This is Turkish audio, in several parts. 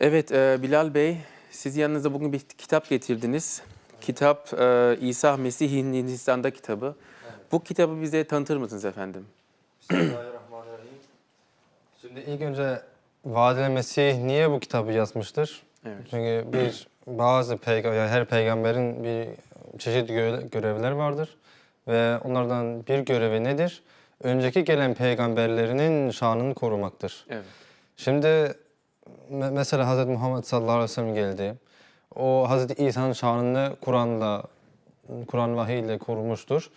Evet e, Bilal Bey, siz yanınıza bugün bir kitap getirdiniz. Kitap e, İsa Mesih Hindistan'da kitabı. Bu kitabı bize tanıtır mısınız efendim? Bismillahirrahmanirrahim. Şimdi ilk önce Vadeli Mesih niye bu kitabı yazmıştır? Evet. Çünkü bir bazı peygamber, yani her peygamberin bir çeşitli gö- görevler vardır. Ve onlardan bir görevi nedir? Önceki gelen peygamberlerinin şanını korumaktır. Evet. Şimdi me- mesela Hz. Muhammed sallallahu aleyhi ve sellem geldi. O Hz. İsa'nın şanını Kur'an'la, Kur'an vahiyle korumuştur.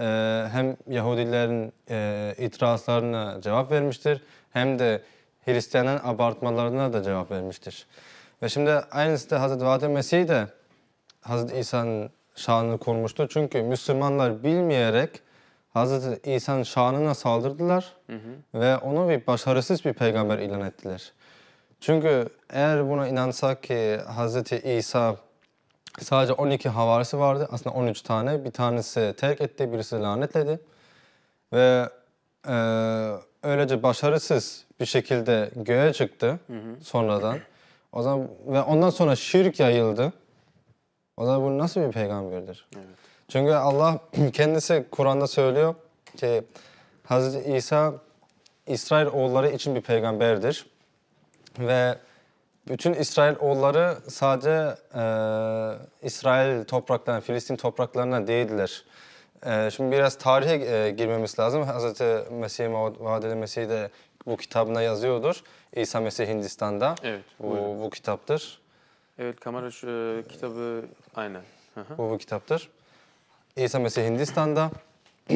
Ee, hem Yahudilerin e, itirazlarına cevap vermiştir hem de Hristiyanların abartmalarına da cevap vermiştir. Ve şimdi aynısı da Hz. Vadel Mesih de Hz. İsa'nın şanını korumuştur. Çünkü Müslümanlar bilmeyerek Hz. İsa'nın şanına saldırdılar ve onu bir başarısız bir peygamber ilan ettiler. Çünkü eğer buna inansak ki Hz. İsa sadece 12 havarisi vardı. Aslında 13 tane. Bir tanesi terk etti, birisi lanetledi. Ve e, öylece başarısız bir şekilde göğe çıktı sonradan. O zaman ve ondan sonra şirk yayıldı. O zaman bu nasıl bir peygamberdir? Çünkü Allah kendisi Kur'an'da söylüyor ki Hz. İsa İsrail oğulları için bir peygamberdir. Ve bütün İsrail oğulları sadece e, İsrail topraklarına, Filistin topraklarına değildiler. E, şimdi biraz tarihe e, girmemiz lazım. Hz. Mesih, Vadeli Mesih de bu kitabına yazıyordur. İsa Mesih Hindistan'da. Evet, Bu, bu kitaptır. Evet kamera şu e, kitabı aynen. Hı hı. Bu bu kitaptır. İsa Mesih Hindistan'da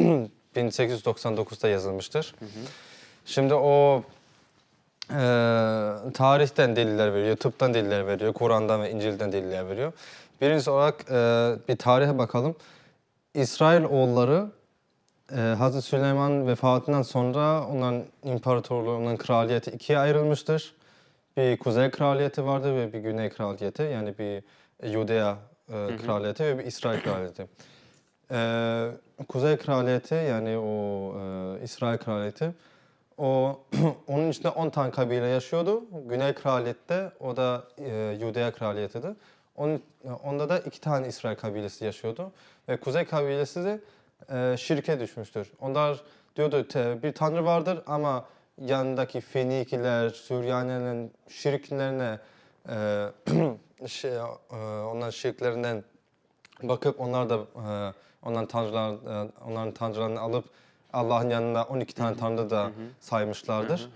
1899'da yazılmıştır. Şimdi o e, tarihten deliller veriyor, tıptan deliller veriyor, Kur'an'dan ve İncil'den deliller veriyor. Birincisi olarak e, bir tarihe bakalım. İsrail oğulları e, Hazreti Süleyman vefatından sonra onların imparatorluğu, onların kraliyeti ikiye ayrılmıştır. Bir kuzey kraliyeti vardı ve bir güney kraliyeti. Yani bir Yudea e, kraliyeti ve bir İsrail kraliyeti. E, kuzey kraliyeti yani o e, İsrail kraliyeti o onun içinde 10 tane kabile yaşıyordu. Güney kraliyette o da e, Yudea kraliyetidir. Onun, onda da iki tane İsrail kabilesi yaşıyordu. Ve Kuzey kabilesi de e, şirke düşmüştür. Onlar diyordu te- bir tanrı vardır ama yanındaki Fenikiler, Süryanilerin şirklerine e, şey, e, onların şirklerinden bakıp onlar da e, onların tanrılar e, onların tanrılarını alıp Allah'ın yanında 12 tane tanrı da saymışlardır.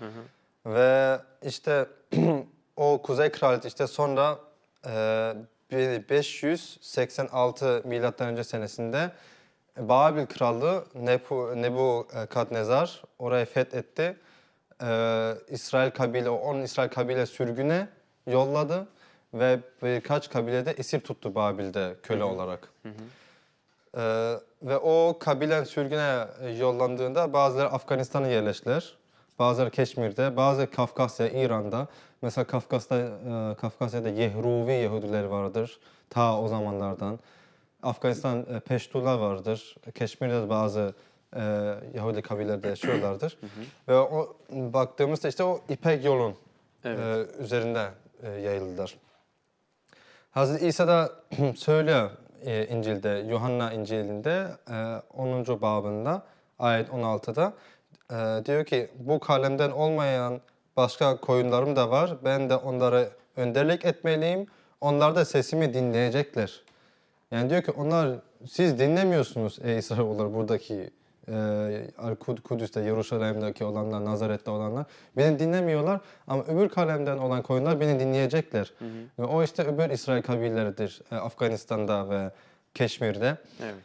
Ve işte o Kuzey Kraliyeti işte sonra e, 586 milattan önce senesinde Babil Krallığı Nebu, Nebukadnezar orayı fethetti. E, İsrail kabile, o 10 İsrail kabile sürgüne yolladı ve birkaç kabile de esir tuttu Babil'de köle olarak. Ee, ve o kabilen sürgüne yollandığında bazıları Afganistan'a yerleştiler. Bazıları Keşmir'de, bazıları Kafkasya, İran'da. Mesela Kafkasya, e, Kafkasya'da Yehruvi Yahudiler vardır ta o zamanlardan. Afganistan e, Peştular vardır. Keşmir'de de bazı e, Yahudi kabileleri de yaşıyorlardır. Ve o baktığımızda işte o İpek yolun Evet. e, üzerinde e, yayıldılar. Hazreti İsa da söylüyor e, İncil'de, Yuhanna İncil'inde e, 10. babında ayet 16'da e, diyor ki bu kalemden olmayan başka koyunlarım da var. Ben de onlara önderlik etmeliyim. Onlar da sesimi dinleyecekler. Yani diyor ki onlar siz dinlemiyorsunuz ey İsrailoğulları buradaki e, Kud- Kudüs'te, Yeruşalim'deki olanlar, Nazaret'te olanlar beni dinlemiyorlar ama öbür kalemden olan koyunlar beni dinleyecekler. Ve o işte öbür İsrail kabileleridir e, Afganistan'da ve Keşmir'de. Evet.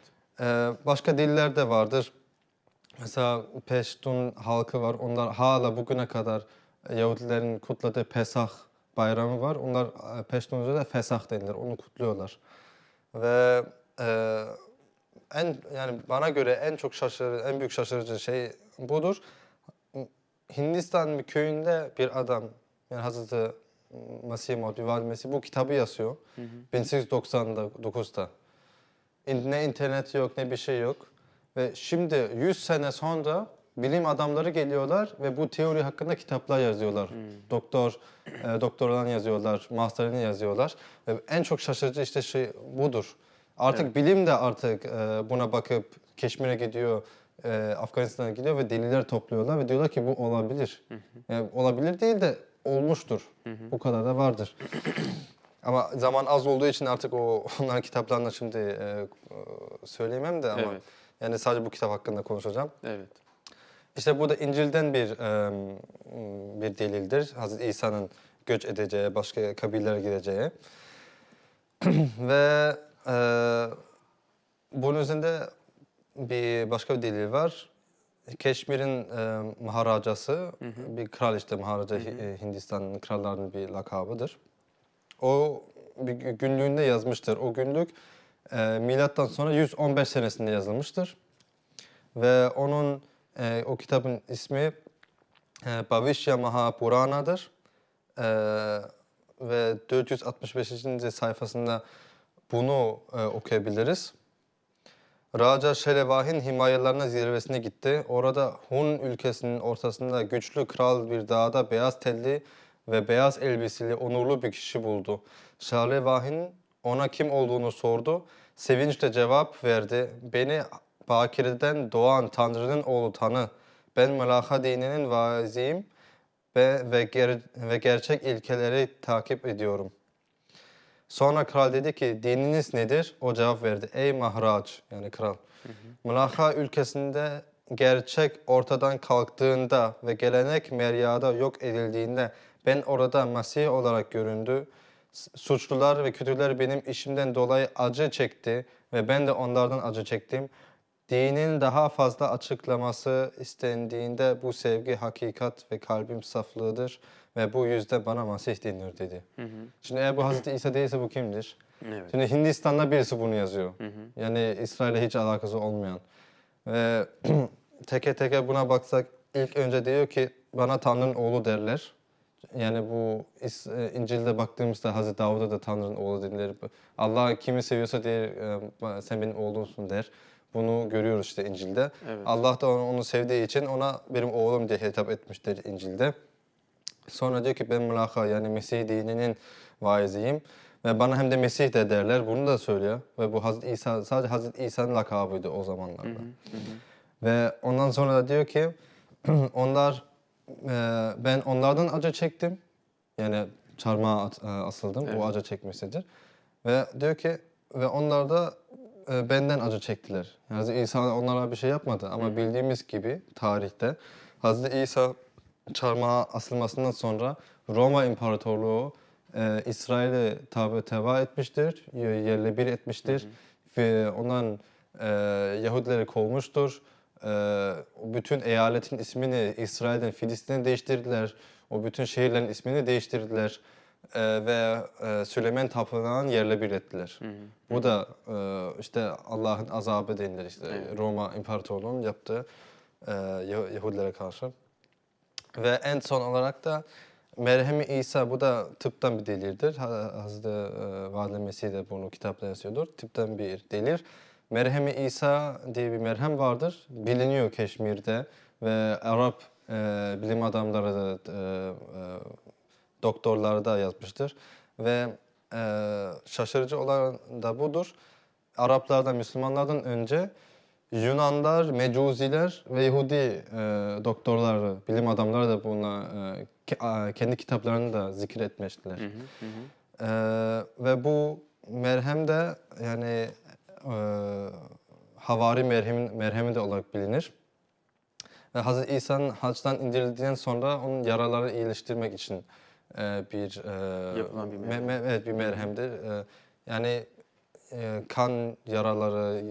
Ee, başka diller de vardır. Mesela Peştun halkı var. Onlar hala bugüne kadar Yahudilerin kutladığı Pesah bayramı var. Onlar e, Peştunca da Fesah denilir. Onu kutluyorlar. Ve e, en yani bana göre en çok şaşırıcı, en büyük şaşırıcı şey budur. Hindistan bir köyünde bir adam yani Hazreti Mesih Maud Mesih bu kitabı yazıyor. 1899'da. İn- Ne internet yok ne bir şey yok. Ve şimdi 100 sene sonra bilim adamları geliyorlar ve bu teori hakkında kitaplar yazıyorlar. Doktor, e, doktorlarını yazıyorlar, masterlerini yazıyorlar. Ve en çok şaşırtıcı işte şey budur. Artık bilim de artık e, buna bakıp Keşmir'e gidiyor, e, Afganistan'a gidiyor ve deliller topluyorlar ve diyorlar ki bu olabilir. Yani olabilir değil de olmuştur. Bu kadar da vardır. Ama zaman az olduğu için artık o onların kitaplarını şimdi e, e, söyleyemem de ama Evet. yani sadece bu kitap hakkında konuşacağım. Evet. İşte bu da İncil'den bir e, bir delildir. Hazreti İsa'nın göç edeceği, başka kabillere gideceği. Ve e, bunun üzerinde bir başka bir delil var. Keşmir'in e, maharacası, bir kral işte maharaca Hi- Hindistan'ın krallarının bir lakabıdır. O bir gü- günlüğünde yazmıştır. O günlük e, milattan sonra 115 senesinde yazılmıştır. Ve onun e, o kitabın ismi e, Bhavishya Mahapurana'dır. E, ve 465. sayfasında bunu e, okuyabiliriz. Raja Şelevah'in himayelerine zirvesine gitti. Orada Hun ülkesinin ortasında güçlü kral bir dağda beyaz telli ve beyaz elbiseli onurlu bir kişi buldu. Şelevah'in ona kim olduğunu sordu. Sevinçle cevap verdi. Beni Bakire'den doğan Tanrı'nın oğlu Tanı. Ben Melaha dininin vaiziyim ve, ve, ger- ve gerçek ilkeleri takip ediyorum. Sonra kral dedi ki dininiz nedir? O cevap verdi. Ey Mahraç yani kral. Melaha ülkesinde gerçek ortadan kalktığında ve gelenek meryada yok edildiğinde ben orada Mesih olarak göründü. Suçlular ve kötüler benim işimden dolayı acı çekti ve ben de onlardan acı çektim. Dinin daha fazla açıklaması istendiğinde bu sevgi hakikat ve kalbim saflığıdır ve bu yüzden bana Mesih denir dedi. Şimdi eğer bu Hazreti İsa değilse bu kimdir? Evet. Şimdi Hindistan'da birisi bunu yazıyor. Yani İsrail'e hiç alakası olmayan. Ve teke teke buna baksak ilk önce diyor ki bana Tanrı'nın oğlu derler. Yani bu e, İncil'de baktığımızda Hazreti Davud'a da Tanrı'nın oğlu denilir. Allah kimi seviyorsa der e, sen benim oğlumsun der. Bunu görüyoruz işte İncil'de. Evet. Allah da onu, onu sevdiği için ona benim oğlum diye hitap etmiştir İncil'de. Sonra diyor ki ben mülaka yani Mesih dininin vaiziyim. Ve bana hem de Mesih de derler. Bunu da söylüyor. Ve bu Hazreti İsa, sadece Hazreti İsa'nın lakabıydı o zamanlarda. Ve ondan sonra da diyor ki onlar e, ben onlardan acı çektim. Yani çarmıha at- e, asıldım. O acı çekmesidir. Ve diyor ki ve onlar da e, benden acı çektiler. Yani İsa onlara bir şey yapmadı ama bildiğimiz gibi tarihte Hazreti İsa çarmıha asılmasından sonra Roma İmparatorluğu e, İsrail'i tabi teva etmiştir, yerle bir etmiştir ve ondan e, Yahudileri kovmuştur. E, bütün eyaletin ismini İsrail'den Filistin'e değiştirdiler. O bütün şehirlerin ismini değiştirdiler. E, ve e, Süleyman Tapınağı'nı yerle bir ettiler. Bu da e, işte Allah'ın azabı denilir işte Roma İmparatorluğu'nun yaptığı e, Yah- Yahudilere karşı. Ve en son olarak da Merhem-i İsa bu da tıptan bir delildir. Ha- Hazreti e, Valide Mesih de bunu kitapta yazıyordur. Tıptan bir delil. Merhem-i İsa diye bir merhem vardır. Biliniyor Keşmir'de ve Arap e, bilim adamları da e, e, doktorları da yazmıştır. Ve e, şaşırıcı olan da budur. Araplardan, Müslümanlardan önce Yunanlar, Mecuziler ve Yahudi e, doktorları, bilim adamları da buna e, ke- a- kendi kitaplarını da zikretmiştiler. E, ve bu merhem de yani e, havari merhemin, merhemi de olarak bilinir. Ve Hazreti İsa'nın haçtan indirildiğinden sonra onun yaraları iyileştirmek için e, bir e, Yapılan bir me- merhem. me- evet bir merhemdir. E, yani e, kan yaraları, e,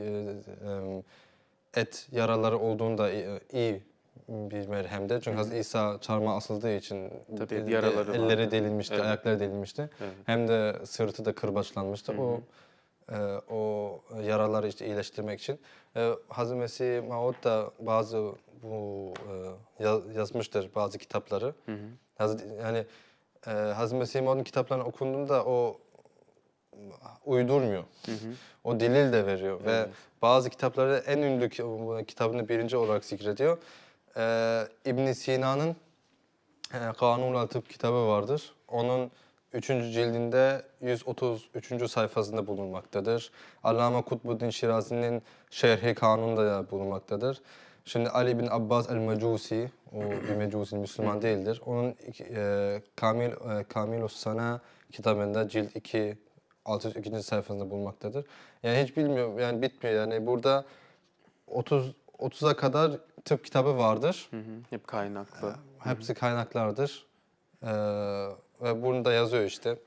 e, et yaraları olduğunda iyi, iyi bir merhemdir. Çünkü Hazreti İsa çarmıha asıldığı için Tabii, el- yaraları elleri vardı. delinmişti, Evet. ayakları delinmişti. Evet. Hem de sırtı da kırbaçlanmıştı. O e, o yaraları işte iyileştirmek için. E, Hazreti Mesih Maud da bazı bu e, ya- yazmıştır bazı kitapları. Hazreti, yani e, Hazreti Mesih Maud'un kitaplarını okunduğunda o uydurmuyor. O delil de veriyor ve bazı kitapları en ünlü kitabını birinci olarak zikrediyor. e, İbn Sina'nın e, Kanun Tıp kitabı vardır. Onun 3. cildinde 133. sayfasında bulunmaktadır. Allame Kutbuddin Şirazi'nin Şerhi Kanun'da da bulunmaktadır. Şimdi Ali bin Abbas el-Mecusi, o bir Mecusi Müslüman değildir. Onun e, Kamil e, Kamilus Sana kitabında cilt 2 602. sayfasında bulunmaktadır. Yani hiç bilmiyorum yani bitmiyor yani burada 30 30'a kadar tıp kitabı vardır. Hı hı, Hep kaynaklı. Hepsi kaynaklardır. Ee, ve bunu da yazıyor işte.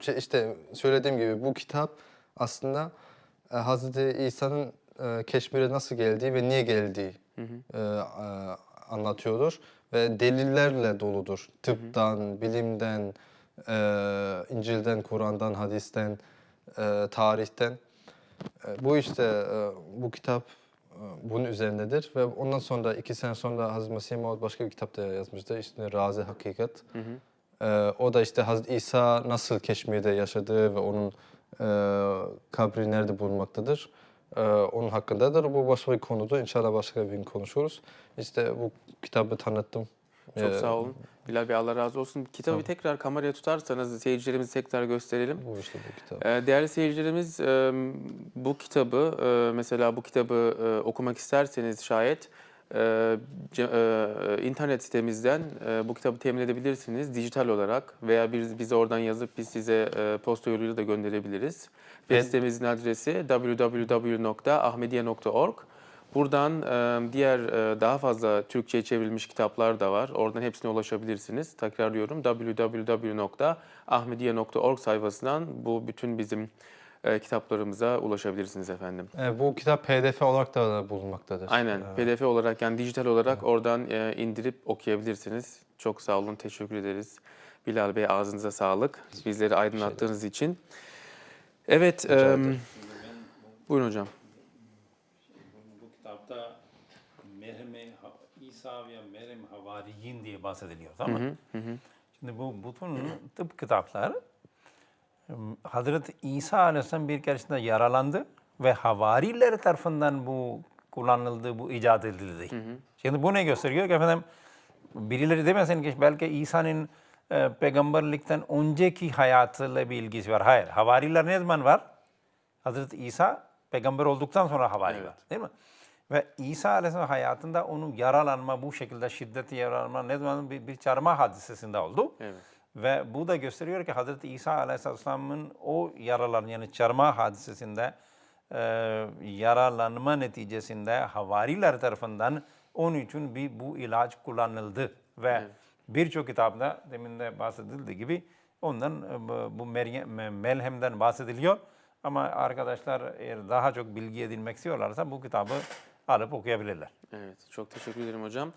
Şey, işte söylediğim gibi bu kitap aslında e, Hazreti İsa'nın e, Keşmir'e nasıl geldiği ve niye geldiği e, e, anlatıyordur. Ve delillerle doludur. Tıptan, bilimden, e, İncil'den, Kur'an'dan, hadisten, e, tarihten. E, Bu işte e, bu kitap e, bunun üzerindedir ve ondan sonra iki sene sonra Hazreti Mesih Maud başka bir kitapta yazmıştı. İşte Razi Hakikat. E, o da işte Hazreti İsa nasıl Keşmir'de yaşadığı ve onun e, kabri nerede bulunmaktadır. E, onun hakkındadır. Bu başka bir konudur. İnşallah başka bir gün konuşuruz. İşte bu kitabı tanıttım. Çok E, sağ olun. Bilal Bey Allah razı olsun. Kitabı bir tekrar kameraya tutarsanız seyircilerimize tekrar gösterelim. Bu işte bu kitap. Ee, Değerli seyircilerimiz e, bu kitabı e, mesela bu kitabı e, okumak isterseniz şayet e, ce- e, internet sitemizden e, bu kitabı temin edebilirsiniz dijital olarak veya biz bize oradan yazıp biz size e, posta yoluyla da gönderebiliriz. Web Evet. sitemizin adresi www.ahmediye.org. Buradan e, diğer e, daha fazla Türkçe'ye çevrilmiş kitaplar da var. Oradan hepsine ulaşabilirsiniz. Tekrarlıyorum www.ahmediye.org sayfasından bu bütün bizim e, kitaplarımıza ulaşabilirsiniz efendim. E, bu kitap PDF olarak da bulunmaktadır. Aynen E, PDF olarak yani dijital olarak oradan e, indirip okuyabilirsiniz. Çok sağ olun, teşekkür ederiz. Bilal Bey ağzınıza sağlık. Bizleri aydınlattığınız için. Evet, e, buyurun hocam. Bu, bu kitapta merhemi İsa ve Meryem Havariyin diye bahsediliyor tamam mı? Şimdi bu bütün tıp kitaplar em, Hazreti İsa Aleyhisselam bir keresinde yaralandı ve havariler tarafından bu kullanıldı, bu icat edildi. Şimdi bu ne gösteriyor ki efendim birileri demesin ki belki İsa'nın e, peygamberlikten önceki hayatıyla bir ilgisi var. Hayır. Havariler ne zaman var? Hazreti İsa peygamber olduktan sonra havari var. Değil mi? Ve İsa Aleyhisselam hayatında onun yaralanma, bu şekilde şiddetli yaralanma ne zaman bir, bir çarmıha hadisesinde oldu. Evet. Ve bu da gösteriyor ki Hazreti İsa Aleyhisselam'ın o yaralan yani çarmıha hadisesinde e, yaralanma neticesinde havariler tarafından onun için bir bu ilaç kullanıldı. Ve birçok kitapta demin de bahsedildiği gibi ondan e, bu- melhemden bahsediliyor. Ama arkadaşlar eğer daha çok bilgi edinmek istiyorlarsa bu kitabı alıp okuyabilirler. Evet, çok teşekkür ederim hocam.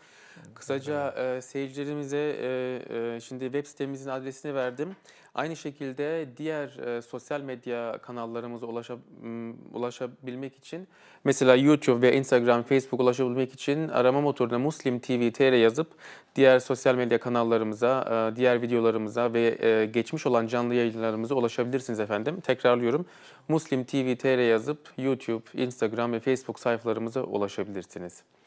Kısaca e, seyircilerimize e, e, şimdi web sitemizin adresini verdim. Aynı şekilde diğer e, sosyal medya kanallarımıza ulaşa, ulaşabilmek için mesela YouTube ve Instagram, Facebook ulaşabilmek için arama motoruna Muslim TV TR yazıp diğer sosyal medya kanallarımıza, e, diğer videolarımıza ve e, geçmiş olan canlı yayınlarımıza ulaşabilirsiniz efendim. Tekrarlıyorum. Muslim TV TR yazıp YouTube, Instagram ve Facebook sayfalarımıza ulaşabilirsiniz.